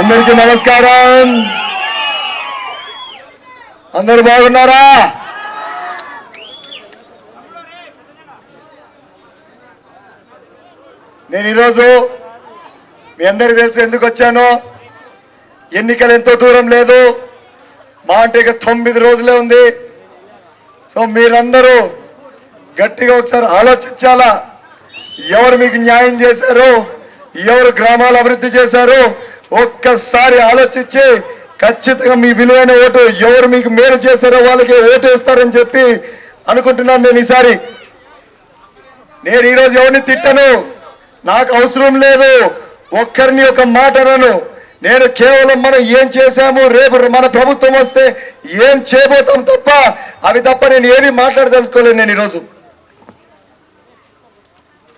అందరికీ నమస్కారం. అందరూ బాగున్నారా? నేను ఈరోజు మీ అందరికీ తెలుసు ఎందుకు వచ్చాను? ఎన్నికలు ఎంతో దూరం లేదు. మా అంటే ఇక తొమ్మిది రోజులే ఉంది. సో మీరందరూ గట్టిగా ఒకసారి ఆలోచించాలా? ఎవరు మీకు న్యాయం చేశారు? ఎవరు గ్రామాలు అభివృద్ధి చేశారు? ఒక్కసారి ఆలోచించి ఖచ్చితంగా మీ విలువైన ఓటు ఎవరు మీకు మేలు చేశారో వాళ్ళకి ఓటు వేస్తారని చెప్పి అనుకుంటున్నాను నేను ఈసారి. నేను ఈరోజు ఎవరిని తిట్టను? నాకు అవసరం లేదు. ఒక్కరిని ఒక మాట అనను. నేను కేవలం మనం ఏం చేశాము రేపు మన ప్రభుత్వం వస్తే ఏం చేయబోతాం తప్ప అవి తప్ప నేను ఏది మాట్లాడదలుచుకోలేను నేను ఈరోజు.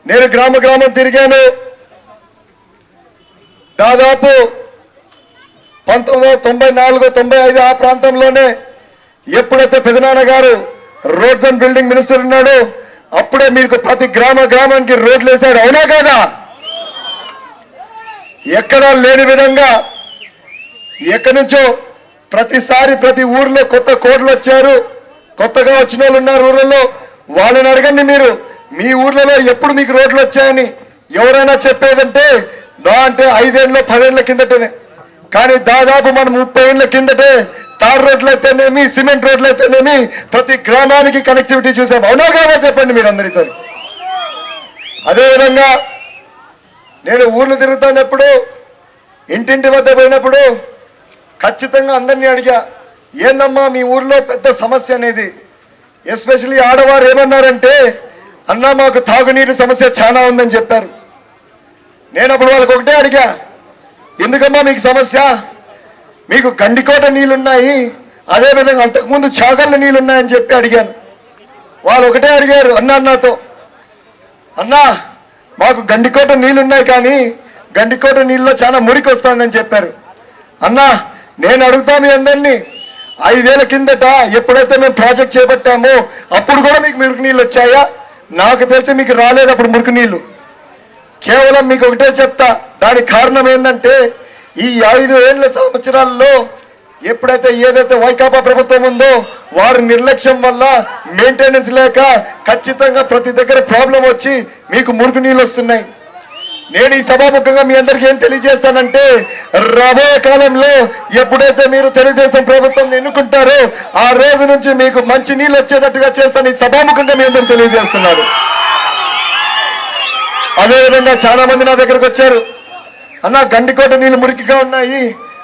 నేను గ్రామ గ్రామం తిరిగాను. దాదాపు పంతొమ్మిది వందల తొంభై నాలుగు తొంభై ఐదు ఆ ప్రాంతంలోనే ఎప్పుడైతే పెదనాన్న గారు రోడ్స్ అండ్ బిల్డింగ్ మినిస్టర్ ఉన్నాడు అప్పుడే మీకు ప్రతి గ్రామ గ్రామానికి రోడ్లు వేశాడు అవునా కదా? ఎక్కడా లేని విధంగా ఎక్కడి నుంచో ప్రతిసారి ప్రతి ఊర్లో కొత్త కోడ్లు వచ్చారు. కొత్తగా వచ్చిన వాళ్ళు ఉన్నారు ఊర్లలో. వాళ్ళని అడగండి మీరు. మీ ఊర్లలో ఎప్పుడు మీకు రోడ్లు వచ్చాయని ఎవరైనా చెప్పేదంటే దా అంటే ఐదేళ్ళ పదేళ్ళ కిందటనే. కానీ దాదాపు మనం ముప్పై ఏళ్ళ కిందటే తార్ రోడ్లు అయితేనేమి సిమెంట్ రోడ్లు అయితేనేమి ప్రతి గ్రామానికి కనెక్టివిటీ చూసాం. అవునా కాదా చెప్పండి మీరు అందరి సరే అదేవిధంగా నేను ఊర్లు తిరుగుతున్నప్పుడు ఇంటింటి వద్ద పోయినప్పుడు ఖచ్చితంగా అందరినీ అడిగా ఏందమ్మా మీ ఊర్లో పెద్ద సమస్య అనేది? ఎస్పెషల్లీ ఆడవారు ఏమన్నారంటే అన్నా మాకు తాగునీరు సమస్య చాలా ఉందని చెప్పారు. నేను అప్పుడు వాళ్ళకి ఒకటే అడిగా ఎందుకమ్మా మీకు సమస్య? మీకు గండికోట నీళ్ళున్నాయి అదేవిధంగా అంతకుముందు చాగళ్ళ నీళ్ళున్నాయని చెప్పి అడిగాను. వాళ్ళు ఒకటే అడిగారు అన్నా నాతో అన్నా మాకు గండికోట నీళ్ళున్నాయి కానీ గండికోట నీళ్ళలో చాలా మురికి వస్తుందని చెప్పారు. అన్నా నేను అడుగుతా మీ అందరినీ ఐదేళ్ళ కిందట ఎప్పుడైతే మేము ప్రాజెక్ట్ చేపట్టామో అప్పుడు కూడా మీకు మురికి నీళ్ళు వచ్చాయా నాకు తెలిసి మీకు రాలేదు అప్పుడు మురికి నీళ్ళు. కేవలం మీకు ఒకటే చెప్తా దానికి కారణం ఏంటంటే ఈ ఐదు ఏళ్ళ సంవత్సరాల్లో ఎప్పుడైతే ఏదైతే వైకాపా ప్రభుత్వం ఉందో వారి నిర్లక్ష్యం వల్ల మెయింటెనెన్స్ లేక ఖచ్చితంగా ప్రతి దగ్గర ప్రాబ్లం వచ్చి మీకు మురుగు నీళ్ళు వస్తున్నాయి. నేను ఈ సభాముఖంగా మీ అందరికీ ఏం తెలియజేస్తానంటే రాబోయే కాలంలో ఎప్పుడైతే మీరు తెలుగుదేశం ప్రభుత్వం ఎన్నుకుంటారో ఆ రోజు నుంచి మీకు మంచి నీళ్ళు వచ్చేటట్టుగా చేస్తాను ఈ సభాముఖంగా మీ అందరికి తెలియజేస్తున్నారు. అదేవిధంగా చాలా మంది నా దగ్గరకు వచ్చారు. అన్న గండికోట నీళ్ళు మురికిగా ఉన్నాయి.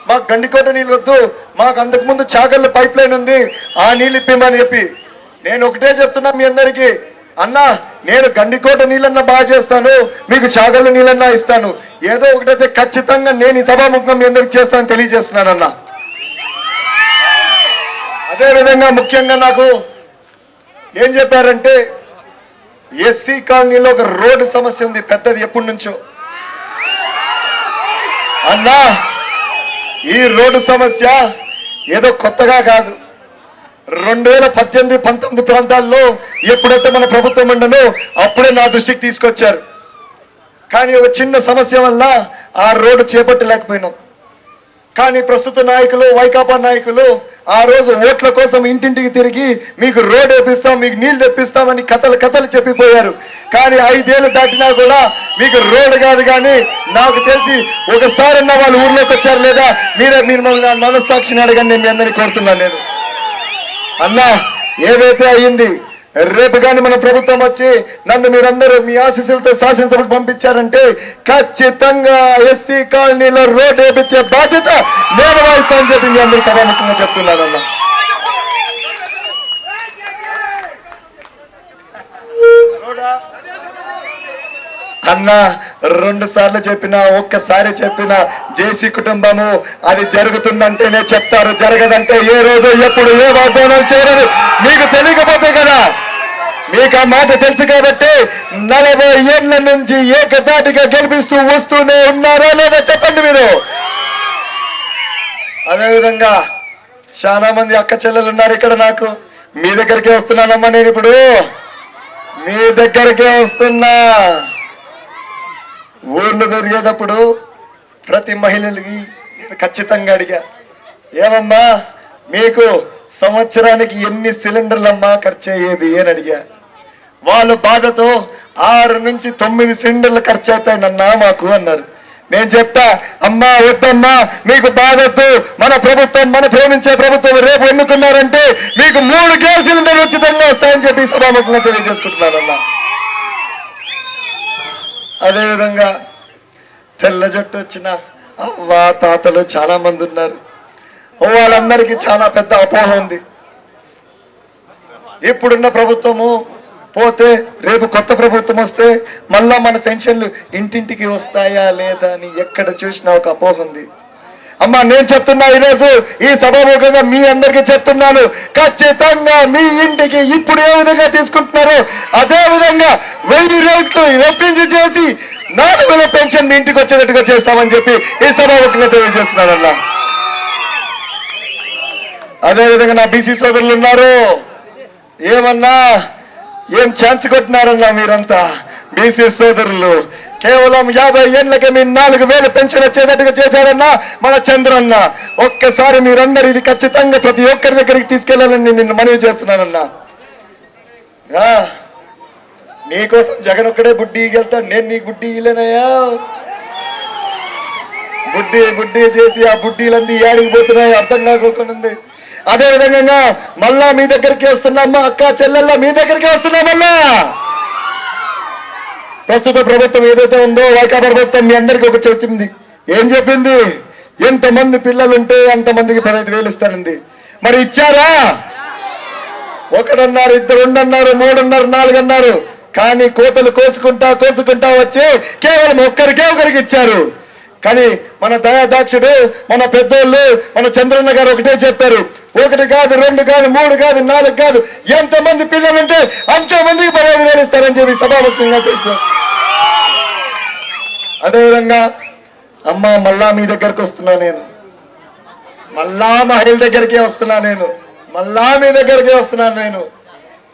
మాకు గండికోట నీళ్ళు వద్దు. మాకు అంతకుముందు చాకర్ల పైప్ లైన్ ఉంది. ఆ నీళ్ళు ఇప్పిమని చెప్పి. నేను ఒకటే చెప్తున్నా మీ అందరికీ. అన్నా నేను గండికోట నీళ్ళన్నా బాగా చేస్తాను. మీకు చాగళ్ళ నీళ్ళన్నా ఇస్తాను. ఏదో ఒకటైతే ఖచ్చితంగా నేను ఈ సభాముఖం మీ అందరికి చేస్తాను తెలియజేస్తున్నాను అన్న. అదేవిధంగా ముఖ్యంగా నాకు ఏం చెప్పారంటే ఎస్సీ కాలనీలో ఒక రోడ్డు సమస్య ఉంది. పెద్దది ఎప్పటి నుంచో. అన్నా ఈ రోడ్డు సమస్య ఏదో కొత్తగా కాదు. రెండు వేల పద్దెనిమిది పంతొమ్మిది ప్రాంతాల్లో ఎప్పుడైతే మన ప్రభుత్వం ఉండనో అప్పుడే నా దృష్టికి తీసుకొచ్చారు. కానీ ఒక చిన్న సమస్య వల్ల ఆ రోడ్డు చేపట్టలేకపోయినాం. కానీ ప్రస్తుత నాయకులు వైకాపా నాయకులు ఆ రోజు ఓట్ల కోసం ఇంటింటికి తిరిగి మీకు రోడ్ వేపిస్తాం మీకు నీళ్ళు తెప్పిస్తామని కథలు కథలు చెప్పిపోయారు. కానీ ఐదేళ్ళు దాటినా కూడా మీకు రోడ్ కాదు కానీ నాకు తెలిసి ఒకసారన్నా వాళ్ళు ఊర్లోకి వచ్చారు లేదా మీరే మీరు మన మనస్సాక్షిని అడగండి మీ అందరినీ కోరుతున్నాను నేను. అన్నా ఏదైతే అయ్యింది రేపు కానీ మన ప్రభుత్వం వచ్చి నన్ను మీరందరూ మీ ఆశీస్సులతో శాసనసభకు పంపించారంటే ఖచ్చితంగా ఎస్సీ కాలనీలో రోడ్డు వేపించే బాధ్యత నేను వహిస్తానని చెప్పి మీ అందరూ సభాముఖంగా చెప్తున్నాను అన్న అన్న రెండు సార్లు చెప్పినా ఒక్కసారి చెప్పినా జేసీ కుటుంబము అది జరుగుతుందంటేనే చెప్తారు జరగదంటే ఏ రోజు ఎప్పుడు ఏ వాగ్దానం చేయరు మీకు తెలియకపోతే కదా. మీకు ఆ మాట తెలుసు కాబట్టి నలభై ఏళ్ళ నుంచి ఏకతాటిగా గెలిపిస్తూ వస్తూనే ఉన్నారా లేదా చెప్పండి మీరు? అదేవిధంగా చాలా మంది అక్క చెల్లెలు ఉన్నారు ఇక్కడ నాకు. మీ దగ్గరికే వస్తున్నానమ్మా నేను ఇప్పుడు. మీ దగ్గరికే వస్తున్నా. ఊర్లు దొరికేటప్పుడు ప్రతి మహిళలకి నేను ఖచ్చితంగా అడిగా ఏమమ్మా మీకు సంవత్సరానికి ఎన్ని సిలిండర్లమ్మా ఖర్చు అయ్యేది అని అడిగా. వాళ్ళు బాధతో ఆరు నుంచి తొమ్మిది సిలిండర్లు ఖర్చు అవుతాయి నన్న మాకు అన్నారు. నేను చెప్తా అమ్మా వద్దమ్మా మీకు బాధొద్దు మన ప్రభుత్వం మన ప్రేమించే ప్రభుత్వం రేపు ఎన్నుకున్నారంటే మీకు మూడు గ్యాస్ సిలిండర్లు ఉచితంగా వస్తాయని చెప్పి సభాముఖంగా తెలియజేసుకుంటున్నానన్నా. అదేవిధంగా తెల్ల జట్టు వచ్చిన అవ్వ తాతలు చాలా మంది ఉన్నారు. వాళ్ళందరికీ చాలా పెద్ద అపోహ ఉంది. ఇప్పుడున్న ప్రభుత్వము పోతే రేపు కొత్త ప్రభుత్వం వస్తే మళ్ళా మన పెన్షన్లు ఇంటింటికి వస్తాయా లేదా అని ఎక్కడ చూసినా ఒక అపోహ ఉంది. అమ్మా నేను చెప్తున్నా ఈరోజు ఈ సభాముఖంగా మీ అందరికీ చెప్తున్నాను. ఖచ్చితంగా మీ ఇంటికి ఇప్పుడు ఏ విధంగా తీసుకుంటున్నారో అదే విధంగా వెయ్యి రేట్లు రెప్పించి చేసి నాలుగు వేల పెన్షన్ మీ ఇంటికి వచ్చేటట్టుగా చేస్తామని చెప్పి ఈ సభాముఖంగా తెలియజేస్తున్నానన్నా. అదే విధంగా నా బీసీ సోదరులు ఉన్నారు. ఏమన్నా ఏం ఛాన్స్ కొట్టినారన్నా మీరంతా? బీసీ సోదరులు కేవలం యాభై ఏళ్ళకి మీ నాలుగు వేలు పెన్షన్ వచ్చేటట్టుగా చేశారన్నా మన చంద్రన్న. ఒక్కసారి మీరందరూ ఇది ఖచ్చితంగా ప్రతి ఒక్కరి దగ్గరికి తీసుకెళ్ళాలని నిన్ను మనవి చేస్తున్నానన్నా. నీకోసం జగన్ ఒక్కడే బుడ్డి వెళ్తాడు నేను నీ బుడ్డి ఇలేనయ్యా బుడ్డి బుడ్డి చేసి ఆ బుడ్డీలన్నీ ఏడికి పోతున్నాయి అర్థం కాకుండా అదే విధంగా మళ్ళా మీ దగ్గరికి వస్తున్నామా? అక్క చెల్లెల్లా మీ దగ్గరికి వస్తున్నామల్లా ప్రస్తుత ప్రభుత్వం ఏదైతే ఉందో వైకా ప్రభుత్వం మీ అందరికి ఒక చెప్పింది ఏం చెప్పింది? ఎంతమంది పిల్లలుంటే అంతమందికి పదహైదు వేలు ఇస్తానండి మరి ఇచ్చారా? ఒకడన్నారు ఇద్దరు రెండన్నారు మూడున్నారు నాలుగు అన్నారు కానీ కోతలు కోసుకుంటా కోసుకుంటా వచ్చి కేవలం ఒక్కరికే ఒకరికి ఇచ్చారు. కానీ మన దయాదాక్షుడు మన పెద్దోళ్ళు మన చంద్రన్న గారు ఒకటే చెప్పారు. ఒకటి కాదు రెండు కాదు మూడు కాదు నాలుగు కాదు ఎంతమంది పిల్లలుంటే అంతమందికి పదహైదు వేలు ఇస్తారని చెప్పి సభాముఖ్యంగా తెలుసు అదేవిధంగా అమ్మ మళ్ళా మీ దగ్గరకు వస్తున్నా నేను. మళ్ళా మహిళ దగ్గరికే వస్తున్నా నేను. మళ్ళా మీ దగ్గరికే వస్తున్నాను నేను.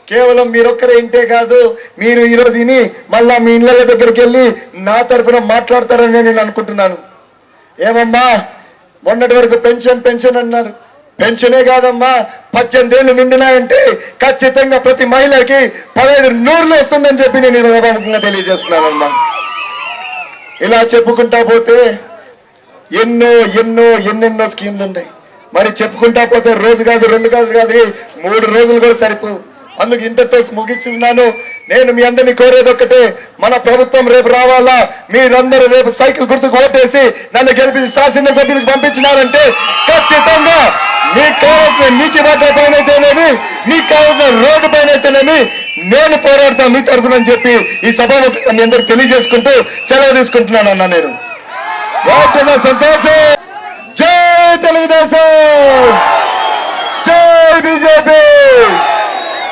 కేవలం మీరొక్కరే ఇంటే కాదు మీరు ఈరోజు ఇని మళ్ళా మీ ఇళ్ళ దగ్గరికి వెళ్ళి నా తరఫున మాట్లాడతారని నేను అనుకుంటున్నాను. ఏమమ్మా మొన్నటి వరకు పెన్షన్ పెన్షన్ అన్నారు. పెన్షనే కాదమ్మా పద్దెనిమిది ఏళ్ళు నిండినాయంటే ఖచ్చితంగా ప్రతి మహిళకి పదహైదు నూరులు వస్తుందని చెప్పి నేను నిర్వహణంగా తెలియజేస్తున్నానమ్మా. ఇలా చెప్పుకుంటా పోతే ఎన్నో ఎన్నో ఎన్నెన్నో స్కీమ్లు ఉన్నాయి మరి చెప్పుకుంటా పోతే రోజు కాదు రెండు కాదు కాదు మూడు రోజులు కూడా సరిపోవు. అందుకు ఇంతతో ముగిస్తున్నాను. నేను మీ అందరినీ కోరేది ఒక్కటే మన ప్రభుత్వం రేపు రావాలా? మీరందరూ రేపు సైకిల్ గుర్తుకు ఓటేసి నన్ను గెలిపించి శాసన సభ్యులకు పంపించినారంటే ఖచ్చితంగా మీకు కావాల్సిన నీటి వాటర్ పైన అయితేనేమి మీకు కావాల్సిన రోడ్డు పైన అయితేనేమి నేను పోరాడతాను మీ తరఫున అని చెప్పి ఈ సభాముఖంగా మీ అందరికి తెలియజేసుకుంటూ సెలవు తీసుకుంటున్నాను అన్న నేను. ఓకేనా సంతోషం. జై తెలుగుదేశం. జై బీజేపీ.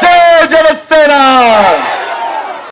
¡Che, Llevesera!